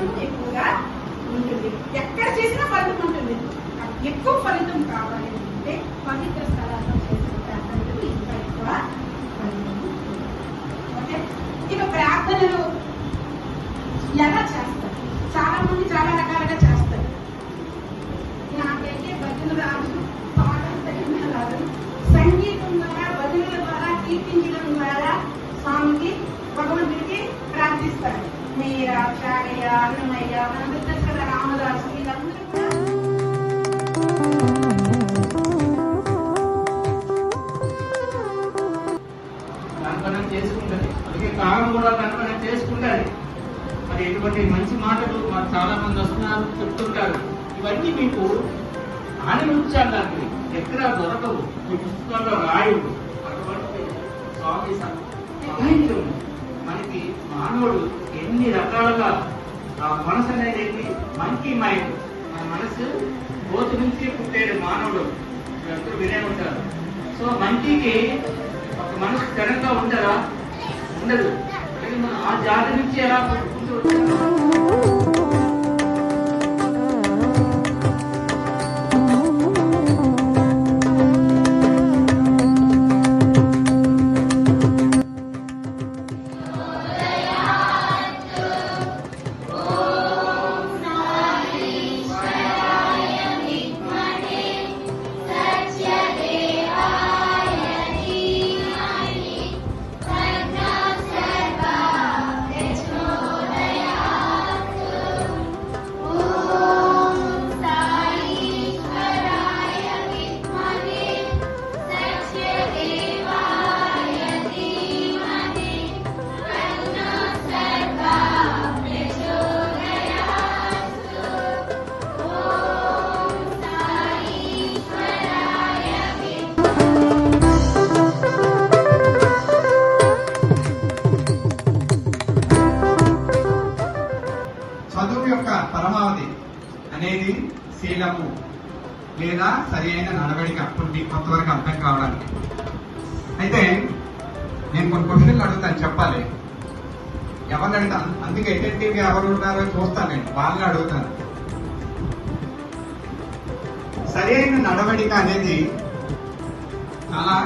ఫలితం ఎక్కువగా ఉంటుంది. ఎక్కడ చేసినా ఫలితం ఉంటుంది. ఎక్కువ ఫలితం కావాలి అంటే పవిత్ర స్థలాల్లో చేసిన ప్రార్థనలకు ఇంకా ఎక్కువ ఫలితం ఓకే? ఇక ప్రార్థనలు ఎలా చేస్తారు? చాలా మంది చాలా రకాలుగా చేస్తారు. నాకైతే భజన రాజు పాటలు తగిన రాదు. సంగీతం ద్వారా భజనల ద్వారా కీర్తించడం ద్వారా స్వామికి భగవంతుడికి ప్రార్థిస్తారు. మీరా త్యాగయ్య అన్నమయ్య మనదర్శన రామదాసు వీళ్ళందరూ కూడా. కల్పన చేసుకుంటది. కాలం కూడా కల్పన చేసుకుంటారు మరి ఇటువంటి మంచి మాటలు మాకు చాలా మంది వస్తున్నారు చెప్తుంటారు. ఇవన్నీ మీకు ఆనిముత్యాలు ఎక్కడ దొరకవు. ఈ పుస్తకాల్లో రాయవు అటువంటి స్వామి సాహిత్యం మానవుడు ఎన్ని రకాలుగా ఆ మనసు అనేది ఏంటి? మంకీ మైండ్ మన మనసు కోతి నుంచి పుట్టాడు మానవుడు. మీరందరూ వినే ఉంటారు. సో మంకీకి ఒక మనసు స్థిరంగా ఉండదా? ఉండదు. ఆ జాతి నుంచి ఎలా పుట్టుకుంటూ సరి అయిన నడవడిక అప్పుడు మీకు కొంతవరకు అర్థం కావడానికి. అయితే నేను కొన్ని క్వశ్చన్లు అడుగుతాను చెప్పాలి. ఎవరిని అడుగుతాను అందుకే ఎటెంటివ్గా ఎవరు ఉన్నారో చూస్తాను నేను. వాళ్ళని అడుగుతాను. సరైన నడవడిక అనేది చాలా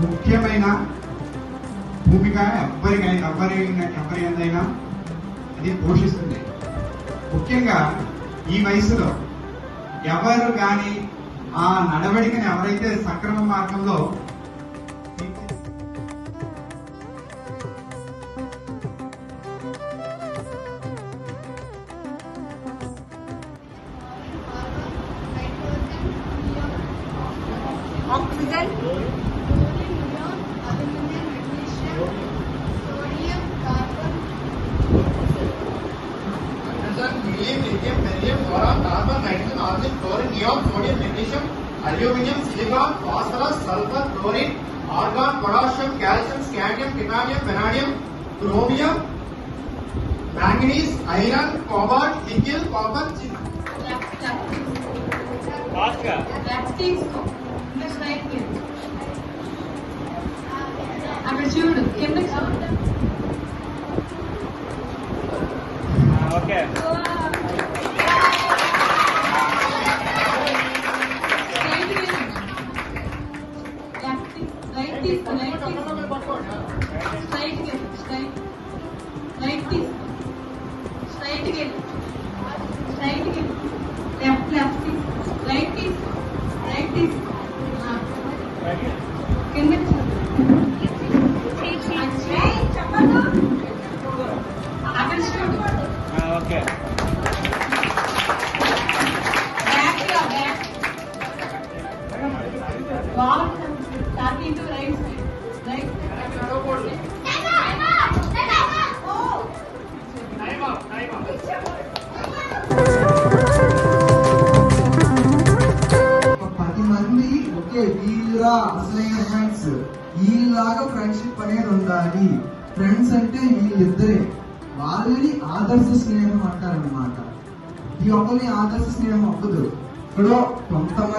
ముఖ్యమైన భూమిక. ఎవరికైనా ఎవరైనా ఎవరి ఏదైనా అది పోషిస్తుంది. ముఖ్యంగా ఈ వయసులో ఎవరు కానీ ఆ నడవడికను ఎవరైతే సక్రమ మార్గంలో manganese, iron, cobalt, nickel, copper, zinc. అక్కడ చూడు చూడు ఓకే రైట్ తీసుకో రైట్ తీసుకో స్ట్రైట్కి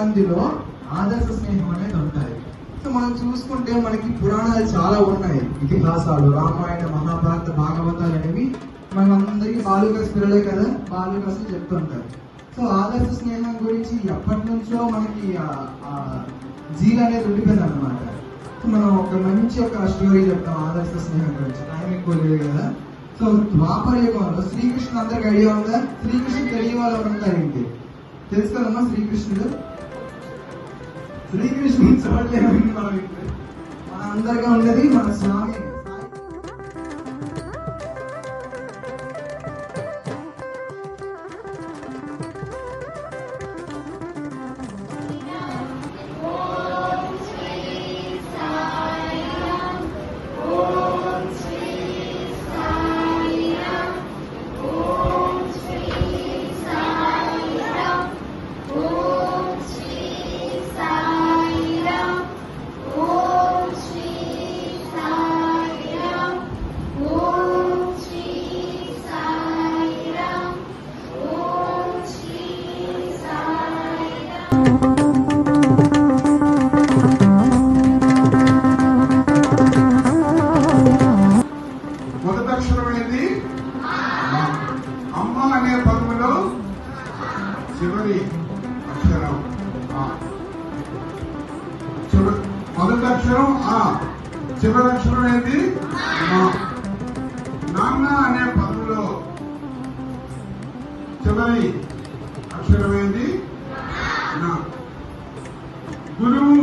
మందిలో ఆదర్శ స్నేహం అనేది ఉంటాయి. సో మనం చూసుకుంటే మనకి పురాణాలు చాలా ఉన్నాయి. ఇతిహాసాలు రామాయణ మహాభారత భాగవతాలు అనేవి మనందరికీ బాలుక పిల్లలే కదా బాలుకలు చెప్తుంటారు. సో ఆదర్శ స్నేహం గురించి ఎప్పటి నుంచో మనకి జీల్ అనేది ఉండిపోయింది అనమాట సో మనం ఒక మంచి ఒక స్టోరీ చెప్తాం ఆదర్శ స్నేహం గురించి. టైం ఎక్కువ లేదు కదా. సో ద్వాపర యుగంలో శ్రీకృష్ణుడు అందరికి ఐడియా ఉందా? శ్రీకృష్ణుడు తెలియ వాళ్ళు ఎవరు ఉంటారేంటి తెలుసు శ్రీకృష్ణుడు? శ్రీకృష్ణుడు చూడలేమండి మనం ఇప్పుడు మన అందరిగా ఉన్నది మన స్వామి. అక్షరం ఆ. మొదటి అక్షరం ఆ చివరి అక్షరం ఏంటి మా. నాన్న అనే పదంలో చివరి అక్షరం ఏంటి గురువు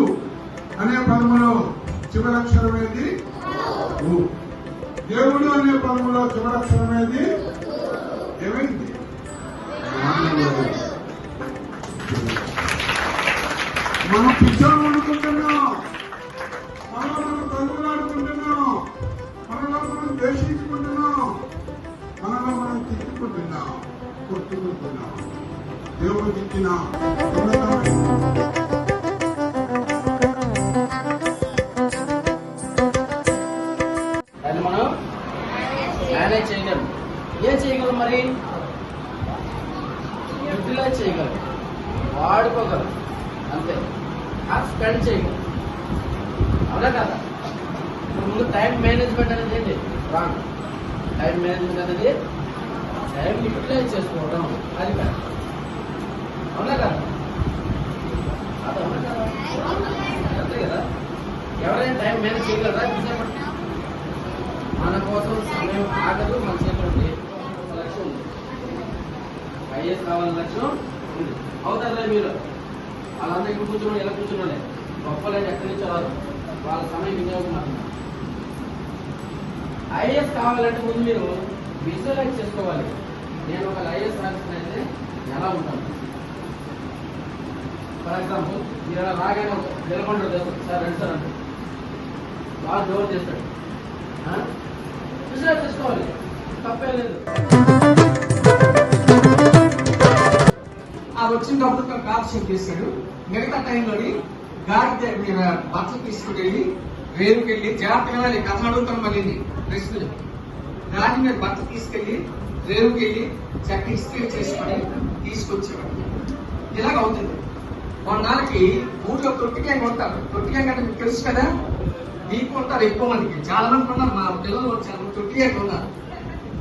అనే పదములో చివరి అక్షరం ఏంటి దేవుడు అనే పదములో చివరక్షరం ఏది ఏమైంది మనం అనుకుంటున్నాం మనం మనం మనలో మనం ద్వేషించుకుంటున్నాం మనలో మనం తిట్టుకుంటున్నాం కొట్టుకుంటున్నాం దేవుడు మనం మేనేజ్ చేయగలం? ఏం చేయగలం మరి? యూటిలైజ్ చేయగలం. వాడుకోగలం. స్పెండ్ చేయగలం అవునా కదా. ముందు టైం మేనేజ్మెంట్ అనేది ఏంటి? రాంగ్ టైం మేనేజ్మెంట్ అనేది టైం యూటిలైజ్ చేసుకోవడం. అది కాదు. అవునా కదా? అది అవునా కదా అంతే కదా? ఎవరైనా టైం మేనేజ్ చేయగలరా? ఎంతసేపటి? మన కోసం సమయం ఆగదు మన చేతిలో ఒక లక్ష్యం ఉంది. ఐఏఎస్ కావాలన్న లక్ష్యం ఉంది. అవుతారా మీరు. వాళ్ళందరికీ ఇక్కడ కూర్చోండి ఇలా కూర్చోండి గొప్పలేదు ఎక్కడి నుంచి రాదు వాళ్ళ సమయం వినియోగం మాత్రమే ఐఏఎస్ కావాలంటే ముందు మీరు విజువలైజ్ చేసుకోవాలి. నేను ఒక ఐఏఎస్ రాసినైతే అయితే ఎలా ఉంటాను? ఫర్ ఎగ్జాంపుల్ మీరు అలా రాగానే నిలబడి సార్ రండి సార్ అంటే బాగా డోర్ చేస్తాడు విజువలైజ్ చేసుకోవాలి. తప్పే లేదు. ఆ వచ్చినప్పుడు ఒక కాఫ్ చెక్ చేశాడు మిగతా టైంలోని గాడి మీరు బట్టలు తీసుకుని వెళ్ళి జాగ్రత్తగా వెళ్ళి కథ అడుగుతాను మళ్ళీ ప్రశ్నలు గాడి మీద బట్టలు తీసుకెళ్ళి రేవుకి చక్క ఇస్త్రీ చేసుకొని తీసుకొచ్చేవాడు. ఇలాగ అవుతుంది. కొన్నాళ్ళకి ఊళ్ళో తొట్టికాయ కొంటారు. తొట్టికాయ కంటే మీకు తెలుసు కదా? మీకు కొంటారు ఎక్కువ మందికి. చాలా మంది కొన్నారు మా పిల్లలు వచ్చారు తొట్టికాయ కొన్నారు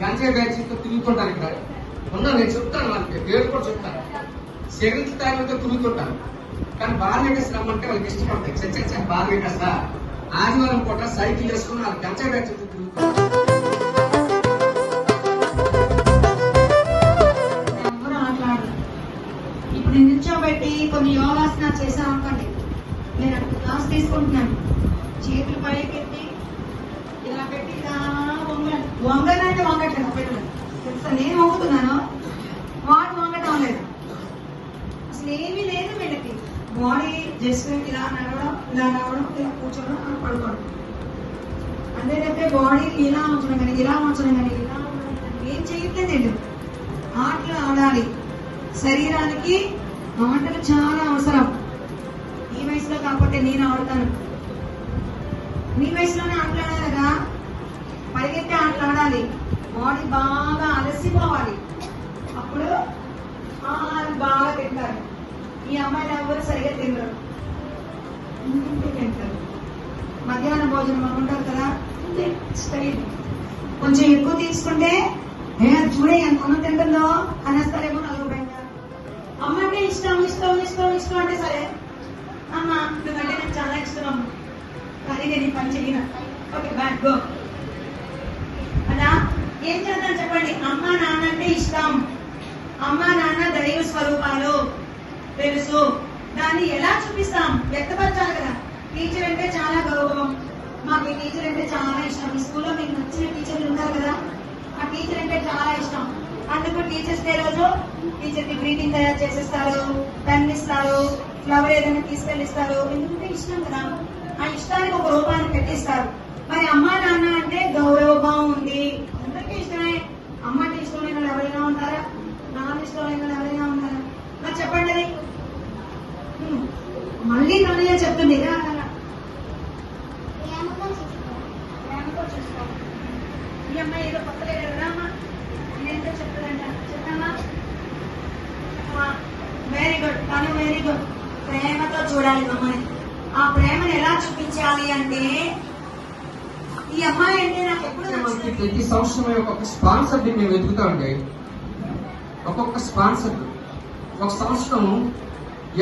గంజాయి బ్యాచ్తో తిరుగుతుంటారు ఇక్కడ. ఉన్నారు నేను చెప్తాను వాళ్ళకి. పేరు కూడా చెప్తాను. సిగరెట్ తాగితే తిరుగుతుంటారు. కానీ బార్గెట్ శ్రమ అంటే వాళ్ళకి ఇష్టపడతాయి. చచ్చ చచ్చ సార్ ఆదివారం పూట సైకిల్ వేసుకుని వాళ్ళు గంజాయి బ్యాచీతో ఇప్పుడు నిల్చోబెట్టి కొన్ని యోగాసన చేసాం అనుకోండి నేను అక్కడ క్లాస్ తీసుకుంటున్నాను. చేతులు పైకెత్తి ఇలా పెట్టి ఇలా వంగాలి వంగనంటే వంగట్లేదు పిల్లలు తెలుసా? నేను వంగుతున్నాను. వాడు వంగటం లేదు. అసలు ఏమీ లేదు వీళ్ళకి. బాడీ జస్ట్ ఇలా నడవడం ఇలా నడవడం ఇలా కూర్చోవడం అలా పడుకోవడం. అంతే తప్పితే బాడీ ఇలా ఉంచడం కానీ ఇలా ఉంచడం కానీ ఇలా ఉండడం కానీ ఏం చేయట్లేదండి. ఆటలు ఆడాలి. శరీరానికి ఆటలు చాలా అవసరం. ఈ వయసులో కాకపోతే నేను ఆడతాను. మీ వయసులోనే ఆటలు ఆడాలిగా పరిగెత్తే ఆటలు ఆడాలి. బాడీ బాగా అలసిపోవాలి. అప్పుడు ఆహారం బాగా తింటారు. ఈ అమ్మాయిలు ఎవరు సరిగా తినరు. ఇంటింటి భోజనం అనుకుంటారు కదా? స్టైల్ కొంచెం ఎక్కువ తీసుకుంటే ఏ చూడే ఎంత అన్నం తింటుందో? అనేస్తారేమో నలుగురు బయట. అమ్మ అంటే ఇష్టం ఇష్టం ఇష్టం ఇష్టం అంటే సరే. అమ్మ నువ్వంటే నాకు చాలా ఇష్టం అమ్మ. కానీ నేను పని చెయ్యను. ఓకే బ్యాడ్ గో అలా ఏం చేద్దాం చెప్పండి? అమ్మ నాన్న అంటే ఇష్టం. అమ్మ నాన్న దైవ స్వరూపాలు. తెలుసు. దాన్ని ఎలా చూపిస్తాం? వ్యక్తపరచాలి కదా. టీచర్ అంటే చాలా గౌరవం. మాకు ఈ టీచర్ అంటే చాలా ఇష్టం. ఈ స్కూల్లో మీకు నచ్చిన టీచర్లు ఉన్నారు కదా. ఆ టీచర్ అంటే చాలా ఇష్టం. అందుకు టీచర్స్ డే రోజు టీచర్కి గ్రీటింగ్ తయారు చేసేస్తారు. పెన్ ఇస్తారు. ఫ్లవర్ ఏదైనా తీసుకెళ్ళిస్తారు. ఎందుకంటే ఇష్టం కదా. ఆ ఇష్టానికి ఒక రూపాన్ని పెట్టిస్తారు. మరి అమ్మ నాన్న అంటే గౌరవం ఉంది. అందరికీ ఇష్టమే. అమ్మ అంటే ఇష్టం ఎవరైనా ఉంటారా? నాన్న ఇష్టం ఎవరైనా చెప్పండి అది. మళ్ళీ కన్నయ్య చెప్తుంది. ఈ అమ్మాయి ఏదో కొత్తగా కదా అమ్మా వెరీ గుడ్ తను వెరీ గుడ్ ప్రేమతో చూడాలి అమ్మాయి ఆ ప్రేమను ఎలా చూపించాలి అంటే ఈ అమ్మాయి అంటే నాకు ఎప్పుడు మనకి ప్రతి సంవత్సరం ఒక్కొక్క స్పాన్సర్ని మేము వెతుకుతా ఉంటే ఒక్కొక్క స్పాన్సర్ ఒక సంవత్సరం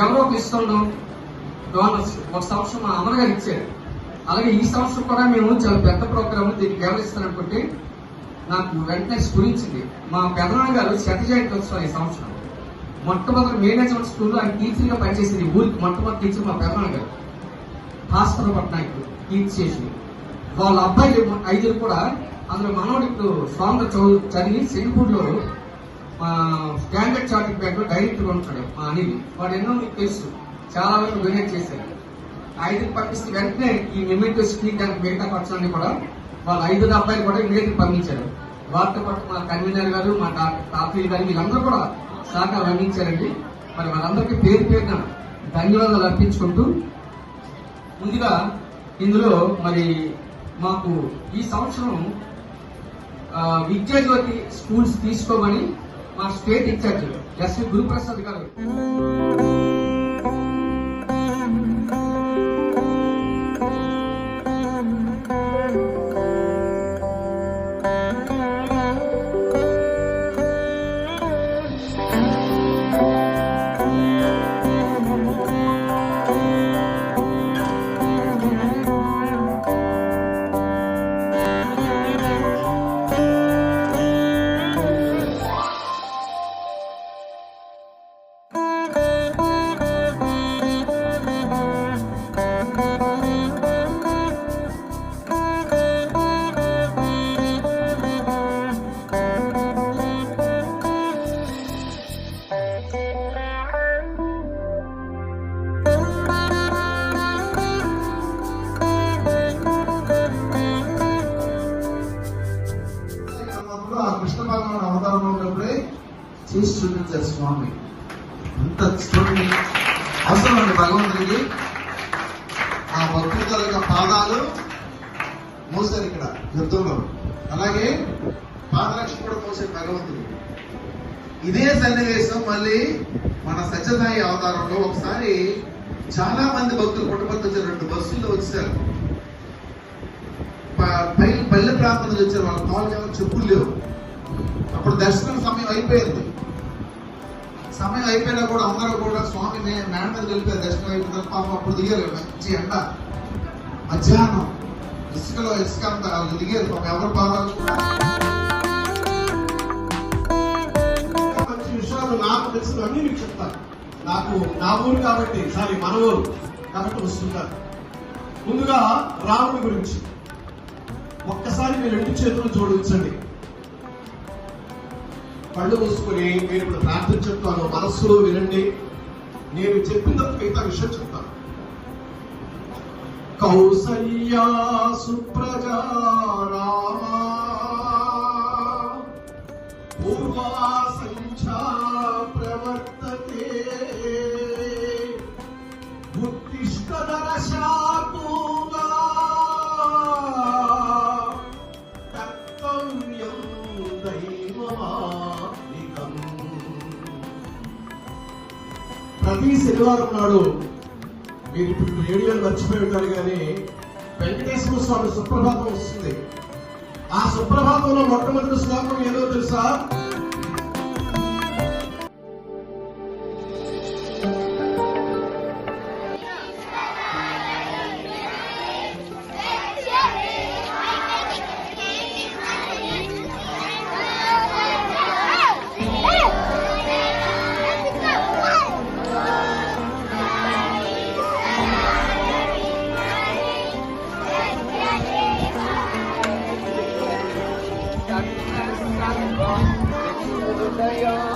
ఎవరో ఒక ఇస్తుండం డోనర్స్ ఒక సంవత్సరం మా అమర్ గారు ఇచ్చారు అలాగే ఈ సంవత్సరం కూడా మేము చాలా పెద్ద ప్రోగ్రామ్ దీనికి గమనిస్తాననుకుంటే నాకు వెంటనే స్ఫురించింది. మా పెదనాన్న గారు శత జయంతి ఉత్సవం ఈ సంవత్సరం. మొట్టమొదటి మేనేజ్మెంట్ స్కూల్లో ఆయన టీచర్గా పనిచేసింది ఊరికి మొట్టమొదటి టీచర్ మా పెదనాన్న గారు. భాస్కర పట్నాయక్ టీచ్ చేసి వాళ్ళ అబ్బాయి ఐదుగురు కూడా అందులో మనోడు ఇప్పుడు స్వామి చదువు చదివి సింగపూర్లో మా స్టాండర్డ్ చార్టింగ్ బ్యాంక్లో డైరెక్టర్ ఉంటాడు మా అనిల్. వాడు ఎన్నో మీకు తెలుసు చాలా వరకు డొనేట్ చేశారు ఐదుకి పంపిస్తే వెంటనే ఈ మెమెంటో స్కీమ్ దానికి మిగతా ఖర్చులన్నీ కూడా వాళ్ళ ఐదు అబ్బాయిలు కూడా ఇమీడియట్ పంపించారు. వారితో పాటు మా కన్వీనర్ గారు మా తాతయ్య గారు వీళ్ళందరూ కూడా సహకారం అందించారండి. మరి వాళ్ళందరికీ పేరు పేరున ధన్యవాదాలు అర్పించుకుంటూ ముందుగా ఇందులో మరి మాకు ఈ సంవత్సరం విద్యాజ్యోతి స్కూల్స్ తీసుకోమని మా స్టేట్ ఇన్ఛార్జ్ ఎస్వి గురుప్రసాద్ గారు. పాదాలు మోసారు ఇక్కడ యుద్ధంలో. అలాగే పాదరక్ష కూడా మోసే భగవంతుడు. ఇదే సన్నివేశం మళ్ళీ మన సత్యసాయి అవతారంలో ఒకసారి చాలా మంది భక్తులు పుట్టపర్తి రెండు బస్సుల్లో వచ్చారు. ప- పై పల్లె ప్రాంతం నుంచి వచ్చారు వాళ్ళ కాళ్ళు చెప్పులు లేవు. అప్పుడు దర్శనం సమయం అయిపోయింది. సమయం అయిపోయినా కూడా అందరూ కూడా స్వామి మే- మేడ మీద వెళ్ళిపోయారు దర్శనం అయిపోయిన పాపం అప్పుడు దిగారు మంచి ఎండ. మధ్యాహ్నం. ఇసుకలో ఇసుక అంతా దిగేది పాపం. ఎవరు పాదాలు మంచి విషయాలు నాకు తెలిసినవన్నీ మీకు చెప్తాను. నాకు నా ఊరు కాబట్టి సారీ మన ఊరు కాబట్టి వస్తుంటారు. ముందుగా రాముడి గురించి. ఒక్కసారి మీరు రెండు చేతులు జోడించండి కళ్ళు మూసుకొని నేను ఇప్పుడు ప్రార్థన చెప్తాను. మనస్సులో వినండి. నేను చెప్పిన తర్వాత మిగతా విషయం చెప్తాను. కౌసల్యా సుప్రజా పూర్వా సంఖ్యా ప్రవర్తతే. ఉత్తిష్టదరశాకూగా కర్తవ్యం దైవమాత్మికం. ప్రతి శనివారం నాడు మీరు ఇప్పుడు రేడియోలు మర్చిపోయి ఉంటారు కానీ వెంకటేశ్వర స్వామి సుప్రభాతం వస్తుంది. ఆ సుప్రభాతంలో మొట్టమొదటి శ్లోకం ఏదో తెలుసా? Jaya